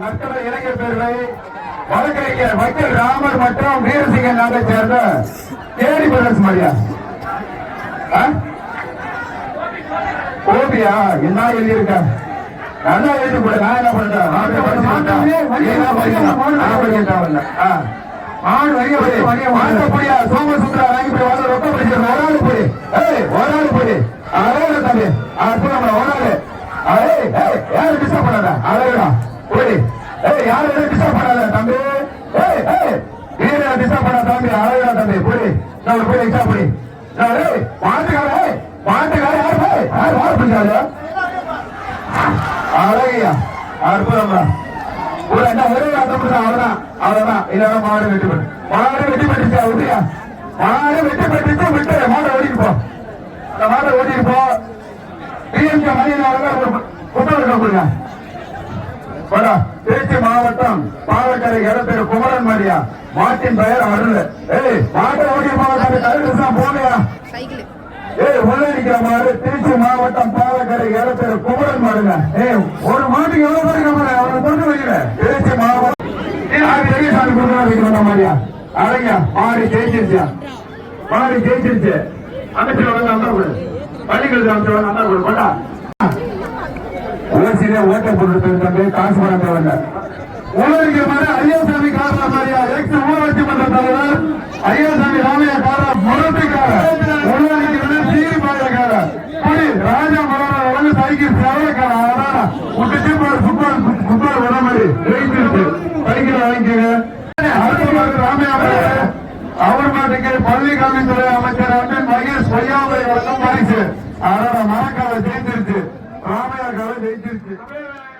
நற்கடை இளைஞர் பேரவை வழக்கறிஞர் வக்கீல் ராமர் மற்றும் வீரசிங்கன் நாட்டை சேர்ந்த கேடி பிரதர்ஸ் மரியா? ஓபியா என்ன எழுதியிருக்க நல்லா எழுதி கூட நான் என்ன பண்றேன் நான் போய் படிச்சு விட்டேன். நீ என்ன படிக்கணும்? நான் படிக்க தேவையில்ல. ஆ. ஆள் வரிய போய் வாங்கப்படியா சோமசுந்தரா வாங்கி போய் வாங்க ரொக்க படிச்சு ஒரு ஆள் போய் ஒரு ஆள் போய் அழகு தம்பி அற்புதம் ஒரு ஆளு ஏய் ஏய் யாரு டிஸ்டர்ப் பண்ணாத? அழகுடா போய் ஏய் யாரு டிஸ்டர்ப் பண்ணாத தம்பி? ஏய் ஏய் வீர டிஸ்டர்ப் பண்ணாத தம்பி. அழகுடா தம்பி போய் நான் போய் எக்ஸா போய் நான் ஏய் பாட்டுக்கார ஏய் பாட்டுக்கார போய் யார் யார் பிடிக்காது? அழகையா? அற்புதம்டா. ஒரு என்ன ஒரே அர்த்தம் அவ்வளவுதான். அவ்வளவுதான். இல்லைன்னா மாடு வெட்டி போட்டு மாடு வெட்டி போட்டுச்சா விட்டியா மாடு வெட்டி போட்டுச்சு விட்டு மாடை ஓடிட்டு போ. மாடை ஓடிட்டு போ. கொடுங்க. திருச்சி மாவட்டம் பாலக்கரை இடப்பேர் குமரன் மரியா. மாட்டின் பெயர் அருள். ஏய் மாட்டை ஓடிட்டு போக கருத்து தான் போகலையா ஏய் உள்ள நிக்கிற மாடு திருச்சி மாவட்டம் பாலக்கரை இடப்பேர் குமரன் மாடுங்க ஏய் ஒரு மாட்டுக்கு எவ்வளவு பேருக்கு மாடு அவனை கொண்டு வைக்கல திருச்சி மாவட்டம். ரவிசாமி கொண்டு வைக்கிற மாதிரியா அழகா மாடு ஜெயிச்சிருச்சா. மாடு ஜெயிச்சிருச்சு. அமைச்சர் வந்து அந்த பள்ளிக்கல்வி அமைச்சர் வந்து அந்த கொண்டா கட்சியிலே ஓட்டை போட்டு காசு பண்ண தேவையில்லை ஊழலிகரமான ஐயாசாமி காரணம் மாதிரியா எக்ஸ் ஊராட்சி மன்ற தலைவர் ஐயாசாமி ராமையா காரணம் முரட்டுக்காரர் ஊழலிகரன தீர்மானக்காரர் புரி ராஜா மரணம் வந்து சைக்கிள் சேவைக்காரன் ஆனா உங்ககிட்ட ஃபுட்பால் ஃபுட்பால் வர மாதிரி ஜெயிச்சிருக்கு சைக்கிள் வாங்கிக்கங்க அடுத்த ராமையா அவர் மாட்டுக்கு பள்ளி காமித்துறை Amei. Deus.